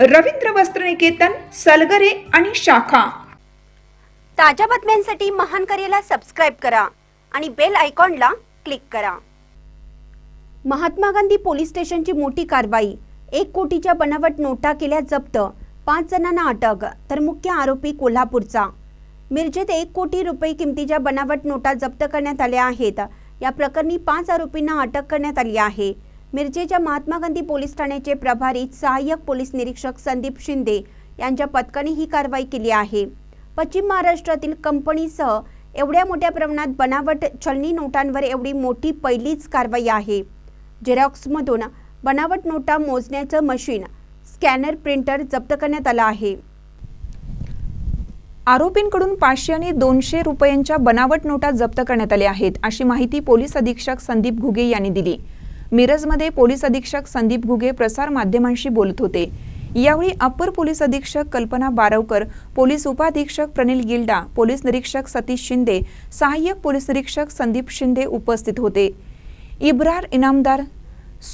रवींद्र वस्त्रनिकेतन सलगरे आणि शाखा. ताज्या बातम्यांसाठी महान करेला सबस्क्राईब करा आणि बेल आयकॉनला क्लिक करा. महात्मा गांधी पोलीस स्टेशनची मोठी कारवाई. एक कोटीच्या बनावट नोटा केल्या जप्त. पाच जणांना अटक तर मुख्य आरोपी कोल्हापूरचा. मिरजेत एक कोटी रुपये किमतीच्या बनावट नोटा जप्त करण्यात आल्या आहेत. या प्रकरणी पाच आरोपींना अटक करण्यात आली आहे. मिरजेच्या महात्मा गांधी पोलीस ठाण्याचे प्रभारी सहाय्यक पोलीस निरीक्षक संदीप शिंदे यांच्या पथकाने ही कारवाई केली आहे. पश्चिम महाराष्ट्रातील कंपनीसह एवढ्या मोठ्या प्रमाणात बनावट चलनी नोटांवर एवढी मोठी पहिलीच कारवाई आहे. झेरॉक्समधून बनावट नोटा मोजण्याचं मशीन स्कॅनर प्रिंटर जप्त करण्यात आलं आहे. आरोपींकडून पाचशे आणि दोनशे रुपयांच्या बनावट नोटा जप्त करण्यात आल्या आहेत अशी माहिती पोलीस अधीक्षक संदीप घुगे यांनी दिली. मिरजमध्ये पोलीस अधीक्षक संदीप घुगे प्रसार माध्यमांशी बोलत होते. यावेळी अप्पर पोलीस अधीक्षक कल्पना बारवकर पोलीस उपाधीक्षक प्रनिल गिल्डा पोलीस निरीक्षक सतीश शिंदे सहाय्यक पोलीस निरीक्षक संदीप शिंदे उपस्थित होते. इब्रार इनामदार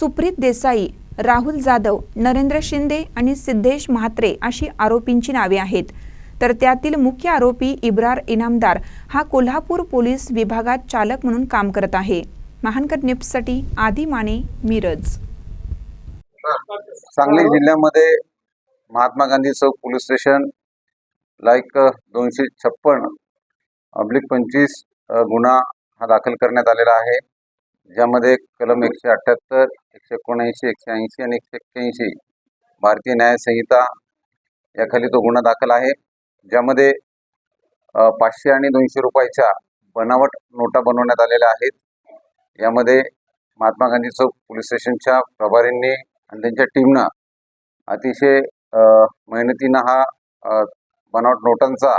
सुप्रीत देसाई राहुल जाधव नरेंद्र शिंदे आणि सिद्धेश म्हात्रे अशी आरोपींची नावे आहेत. तर त्यातील मुख्य आरोपी इब्रार इनामदार हा कोल्हापूर पोलीस विभागात चालक म्हणून काम करत आहे. महानकर न्यूजसाठी आदी माने मिरज. सांगली जिल्ह्यामध्ये महात्मा गांधी चौक पोलीस स्टेशन लाईक दोनशे छप्पन अब्लिक पंचवीस गुन्हा हा दाखल करण्यात आलेला आहे. ज्यामध्ये कलम एकशे अठ्ठ्याहत्तर एकशे एकोणऐंशी एकशे ऐंशी आणि एकशे एक्क्याऐंशी भारतीय न्यायसंहिता याखाली तो गुन्हा दाखल आहे. ज्यामध्ये पाचशे आणि दोनशे रुपयाच्या बनावट नोटा बनवण्यात आलेल्या आहेत. यामध्ये महात्मा गांधी चौक पोलीस स्टेशनच्या प्रभारींनी आणि त्यांच्या टीमनं अतिशय मेहनतीनं हा बनावट नोटांचा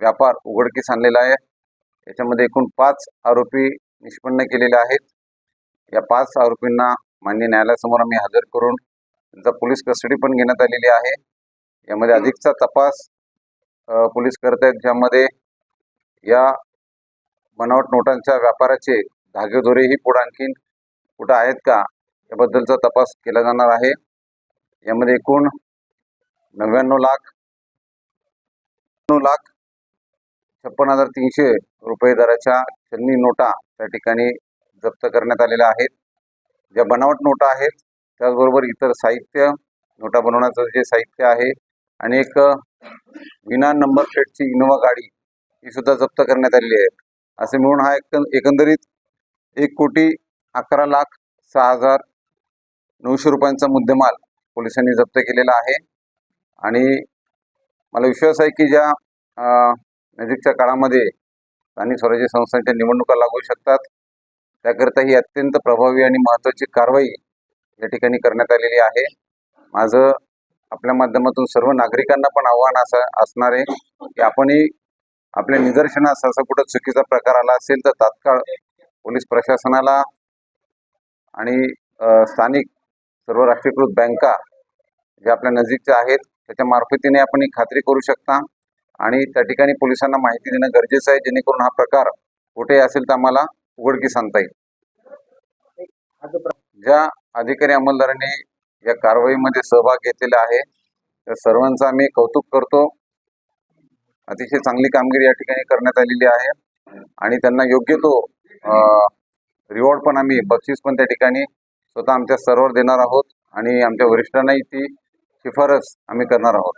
व्यापार उघडकीस आणलेला आहे. याच्यामध्ये एकूण पाच आरोपी निष्पन्न केलेले आहेत. या पाच आरोपींना मान्य न्यायालयासमोर आम्ही हजर करून त्यांचा पोलीस कस्टडी पण घेण्यात आलेली आहे. यामध्ये अधिकचा तपास पोलीस करत आहेत ज्यामध्ये या बनावट नोटांच्या व्यापाराचे धागेदोरेही पुढे आणखीन कुठं आहेत का? याबद्दलचा तपास केला जाणार आहे. यामध्ये एकूण नव्याण्णव लाख नऊ लाख छप्पन हजार तीनशे रुपये दराच्या चलनी नोटा त्या ठिकाणी जप्त करण्यात आलेल्या आहेत. ज्या बनावट नोटा आहेत त्याचबरोबर इतर साहित्य नोटा बनवण्याचं जे साहित्य आहे आणि एक विना नंबर प्लेटची इनोवा गाडी ही सुद्धा जप्त करण्यात आलेली आहे. असे म्हणून हा एक एकंदरीत एक कोटी अकरा लाख सहा हजार नऊशे रुपयांचा मुद्देमाल पोलिसांनी जप्त केलेला आहे. आणि मला विश्वास आहे की ज्या नजीकच्या काळामध्ये स्थानिक स्वराज्य संस्थांच्या निवडणुका लागू शकतात त्याकरिता ही अत्यंत प्रभावी आणि महत्त्वाची कारवाई या ठिकाणी करण्यात आलेली आहे. माझं आपल्या माध्यमातून सर्व नागरिकांना पण आव्हान असं असणार आहे की आपणही आपल्या निदर्शनास असं कुठं चुकीचा प्रकार आला असेल तर तात्काळ पोलीस प्रशासनाला आणि स्थानिक सर्व राष्ट्रीयकृत बँका ज्या आपल्या नजीकच्या आहेत त्याच्या मार्फतीने आपण ही खात्री करू शकता. आणि त्या ठिकाणी पोलिसांना माहिती देणं गरजेचं आहे जेणेकरून हा प्रकार कुठेही असेल तर आम्हाला उघडकीस आणता येईल. ज्या अधिकारी अंमलदारांनी या कारवाईमध्ये सहभाग घेतलेला आहे त्या सर्वांचं आम्ही कौतुक करतो. अतिशय चांगली कामगिरी या ठिकाणी करण्यात आलेली आहे. आणि त्यांना योग्य तो रिवॉर्ड पण आम्ही बक्षीस पण त्या ठिकाणी स्वतः आमच्या सर्वर देणार आहोत आणि आमच्या वरिष्ठांनाही ती शिफारस आम्ही करणार आहोत.